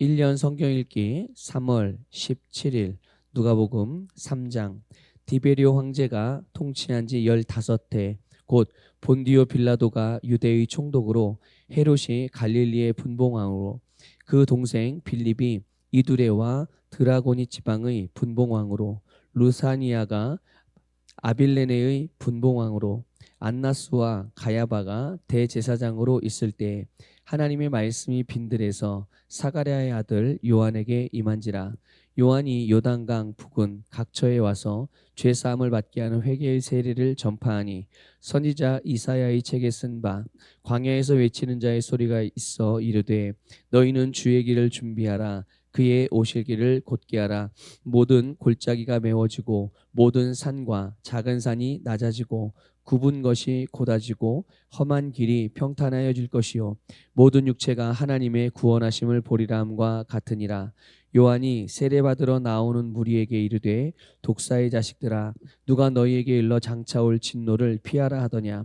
1년 성경 읽기 3월 17일 누가복음 3장. 디베리오 황제가 통치한 지 15해 곧 본디오 빌라도가 유대의 총독으로 헤롯이 갈릴리의 분봉왕으로 그 동생 빌립이 이두레와 드라고니 지방의 분봉왕으로 루사니아가 아빌레네의 분봉왕으로 안나스와 가야바가 대제사장으로 있을 때 하나님의 말씀이 빈들에서 사가랴의 아들 요한에게 임한지라. 요한이 요단강 북은 각처에 와서 죄 사함을 받게 하는 회개의 세례를 전파하니 선지자 이사야의 책에 쓴 바 광야에서 외치는 자의 소리가 있어 이르되 너희는 주의 길을 준비하라. 그의 오실 길을 곧게 하라. 모든 골짜기가 메워지고 모든 산과 작은 산이 낮아지고 굽은 것이 곧아지고 험한 길이 평탄하여질 것이요. 모든 육체가 하나님의 구원하심을 보리라 함과 같으니라. 요한이 세례받으러 나오는 무리에게 이르되 독사의 자식들아 누가 너희에게 일러 장차 올 진노를 피하라 하더냐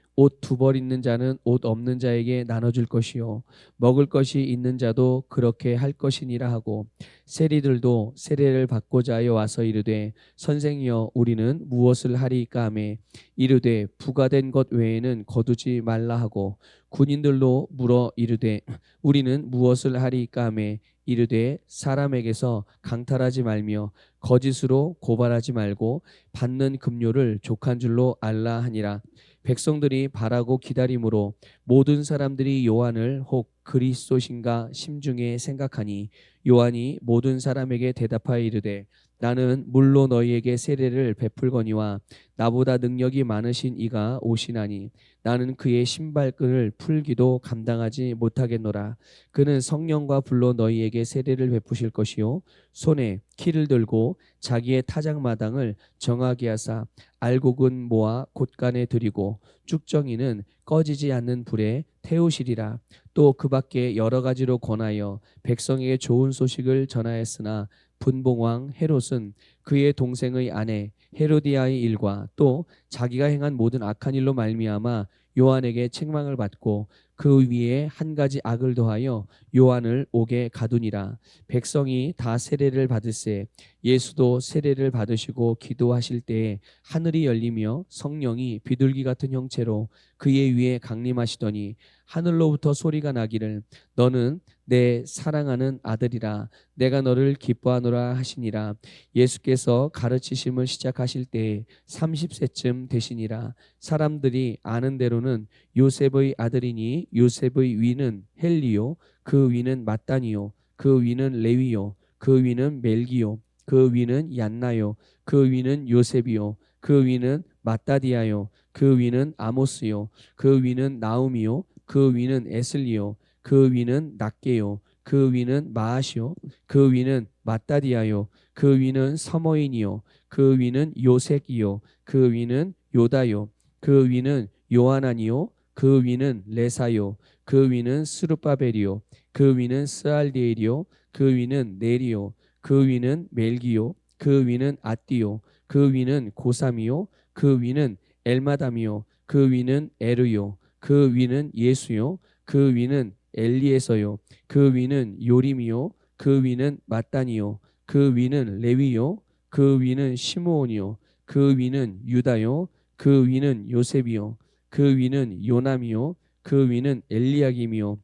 옷 두 벌 있는 자는 옷 없는 자에게 나눠줄 것이요. 먹을 것이 있는 자도 그렇게 할 것이니라 하고 세리들도 세례를 받고자 하여 와서 이르되 선생이여 우리는 무엇을 하리까 하매 이르되 부가된 것 외에는 거두지 말라 하고 군인들도 물어 이르되 우리는 무엇을 하리까 하매 이르되 사람에게서 강탈하지 말며 거짓으로 고발하지 말고 받는 급료를 족한 줄로 알라 하니라 백성들이 바라고 기다림으로 모든 사람들이 요한을 혹 그리스도신가 심중에 생각하니 요한이 모든 사람에게 대답하여 이르되 나는 물로 너희에게 세례를 베풀거니와 나보다 능력이 많으신 이가 오시나니 나는 그의 신발끈을 풀기도 감당하지 못하겠노라. 그는 성령과 불로 너희에게 세례를 베푸실 것이요. 손에 키를 들고 자기의 타작마당을 정하게 하사 알곡은 모아 곳간에 들이고 쭉정이는 꺼지지 않는 불에 태우시리라. 또 그 밖에 여러 가지로 권하여 백성에게 좋은 소식을 전하였으나 분봉왕 헤롯은 그의 동생의 아내 헤로디아의 일과 또 자기가 행한 모든 악한 일로 말미암아 요한에게 책망을 받고 그 위에 한 가지 악을 더하여 요한을 옥에 가두니라. 백성이 다 세례를 받을세 예수도 세례를 받으시고 기도하실 때에 하늘이 열리며 성령이 비둘기 같은 형체로 그의 위에 강림하시더니 하늘로부터 소리가 나기를 너는 내 사랑하는 아들이라 내가 너를 기뻐하노라 하시니라. 예수께서 가르치심을 시작하실 때에 30세쯤 되시니라. 사람들이 아는 대로는 요셉의 아들이니 요셉의 위는 헬리요 그 위는 마따니요 그 위는 레위요 그 위는 멜기요 그 위는 얀나요 그 위는 요셉이요 그 위는 마따디아요 그 위는 아모스요 그 위는 나움이요 그 위는 에슬리요 그 위는 낫게요 그 위는 마아시요 그 위는 마따디아요 그 위는 서머인이요 그 위는 요색이요 그 위는 요다요 그 위는 요하나니요 그 위는 레사요 그 위는 스루바벨이요 그 위는 스알디엘이요 그 위는 네리요 그 위는 멜기요 그 위는 아띠요 그 위는 고삼이요 그 위는 엘마담이요 그 위는 에르요 그 위는 예수요 그 위는 엘리에서요 그 위는 요림이요 그 위는 마따니요 그 위는 레위요 그 위는 시므온이요 그 위는 유다요 그 위는 요셉이요 그 위는 요남이요 그 위는 엘리야김이요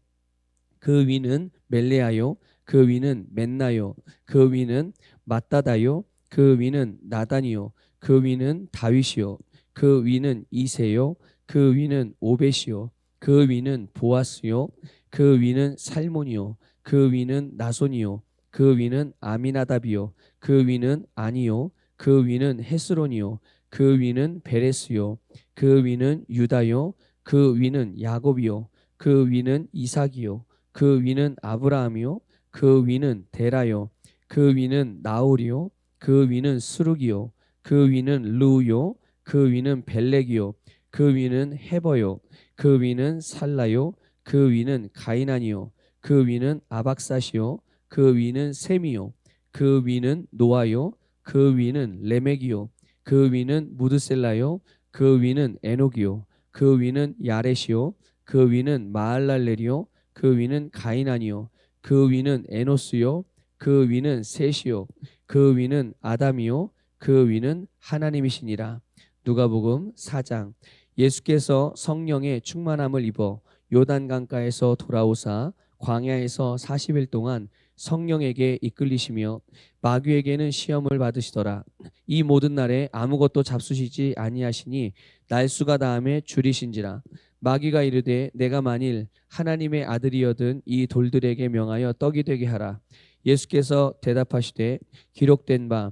그 위는 멜레아요 그 위는 맨나요 그 위는 마따다요 그 위는 나단이요 그 위는 다윗이요 그 위는 이세요 그 위는 오벳이요 그 위는 보아스요 그 위는 살몬이요 그 위는 나손이요 그 위는 아미나답이요 그 위는 아니요 그 위는 헤스론이요 그 위는 베레스요 그 위는 유다요 그 위는 야곱이요 그 위는 이삭이요 그 위는 아브라함이요 그 위는 데라요 그 위는 나홀이요 그 위는 수룩이요 그 위는 루요 그 위는 벨렉이요 그 위는 헤버요 그 위는 살라요 그 위는 가이난이요 그 위는 아박사시요 그 위는 셈이요 그 위는 노아요 그 위는 레멕이요 그 위는 무드셀라요 그 위는 에녹이요 그 위는 야렛이요 그 위는 마알랄렐이요 그 위는 가이난이요 그 위는 에노스요 그 위는 셋이요 그 위는 아담이요 그 위는 하나님이시니라 누가복음 4장. 예수께서 성령의 충만함을 입어 요단 강가에서 돌아오사 광야에서 40일 동안 성령에게 이끌리시며 마귀에게는 시험을 받으시더라. 이 모든 날에 아무것도 잡수시지 아니하시니 날수가 다음에 줄이신지라. 마귀가 이르되 내가 만일 하나님의 아들이여든 이 돌들에게 명하여 떡이 되게 하라. 예수께서 대답하시되 기록된 바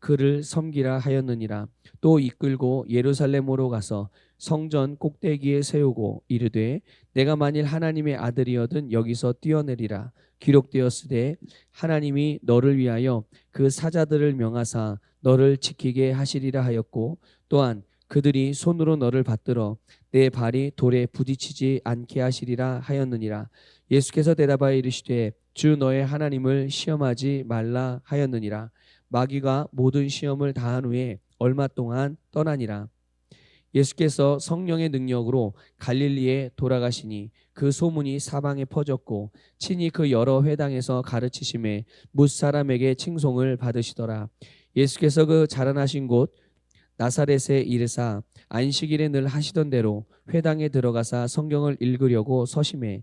그를 섬기라 하였느니라. 또 이끌고 예루살렘으로 가서 성전 꼭대기에 세우고 이르되 내가 만일 하나님의 아들이어든 여기서 뛰어내리라. 기록되었으되 하나님이 너를 위하여 그 사자들을 명하사 너를 지키게 하시리라 하였고 또한 그들이 손으로 너를 받들어 내 발이 돌에 부딪히지 않게 하시리라 하였느니라. 예수께서 대답하여 이르시되 주 너의 하나님을 시험하지 말라 하였느니라 마귀가 모든 시험을 다한 후에 얼마 동안 떠나니라. 예수께서 성령의 능력으로 갈릴리에 돌아가시니 그 소문이 사방에 퍼졌고 친히 그 여러 회당에서 가르치심에 뭇 사람에게 칭송을 받으시더라. 예수께서 그 자라나신 곳 나사렛에 이르사 안식일에 늘 하시던 대로 회당에 들어가사 성경을 읽으려고 서심해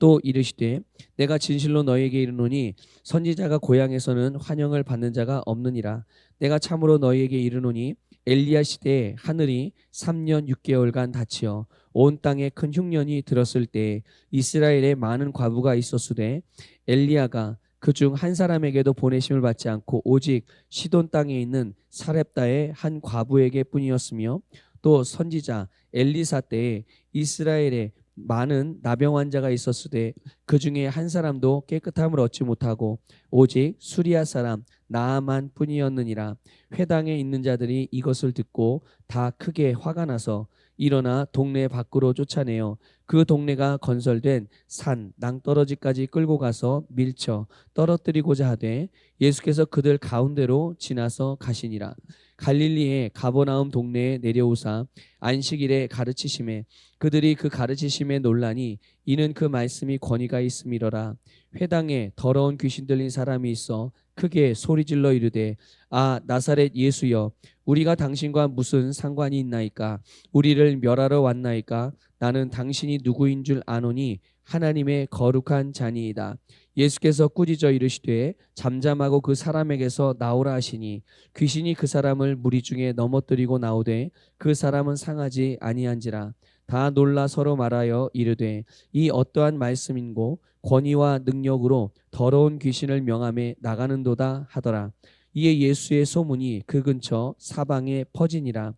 또 이르시되 내가 진실로 너희에게 이르노니 선지자가 고향에서는 환영을 받는 자가 없느니라. 내가 참으로 너희에게 이르노니 엘리야 시대에 하늘이 3년 6개월간 닫히어 온 땅에 큰 흉년이 들었을 때 이스라엘에 많은 과부가 있었으되 엘리야가 그 중 한 사람에게도 보내심을 받지 않고 오직 시돈 땅에 있는 사렙다의 한 과부에게 뿐이었으며 또 선지자 엘리사 때에 이스라엘에 많은 나병 환자가 있었으되 그 중에 한 사람도 깨끗함을 얻지 못하고 오직 수리아 사람 나아만 뿐이었느니라. 회당에 있는 자들이 이것을 듣고 다 크게 화가 나서 일어나 동네 밖으로 쫓아내어 그 동네가 건설된 산 낭떠러지까지 끌고 가서 밀쳐 떨어뜨리고자 하되 예수께서 그들 가운데로 지나서 가시니라 갈릴리의 가버나움 동네에 내려오사 안식일에 가르치심에 그들이 그 가르치심에 논란이 이는 그 말씀이 권위가 있음이러라. 회당에 더러운 귀신 들린 사람이 있어 크게 소리질러 이르되 아 나사렛 예수여 우리가 당신과 무슨 상관이 있나이까? 우리를 멸하러 왔나이까? 나는 당신이 누구인 줄 아노니 하나님의 거룩한 자니이다 예수께서 꾸짖어 이르시되 잠잠하고 그 사람에게서 나오라 하시니 귀신이 그 사람을 무리 중에 넘어뜨리고 나오되 그 사람은 상하지 아니한지라. 다 놀라 서로 말하여 이르되 이 어떠한 말씀인고 권위와 능력으로 더러운 귀신을 명함에 나가는도다 하더라. 이에 예수의 소문이 그 근처 사방에 퍼지니라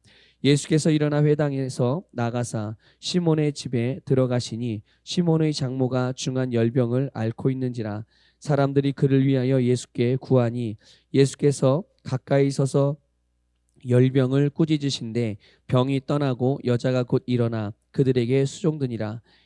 예수께서 일어나 회당에서 나가사 시몬의 집에 들어가시니 시몬의 장모가 중한 열병을 앓고 있는지라 사람들이 그를 위하여 예수께 구하니 예수께서 가까이 서서 열병을 꾸짖으신데 병이 떠나고 여자가 곧 일어나 그들에게 수종드니라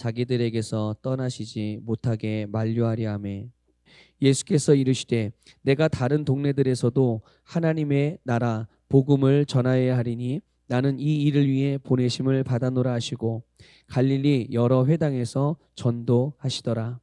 자기들에게서 떠나시지 못하게 만류하려 하매 예수께서 이르시되 내가 다른 동네들에서도 하나님의 나라 복음을 전하여야 하리니 나는 이 일을 위해 보내심을 받아노라 하시고 갈릴리 여러 회당에서 전도하시더라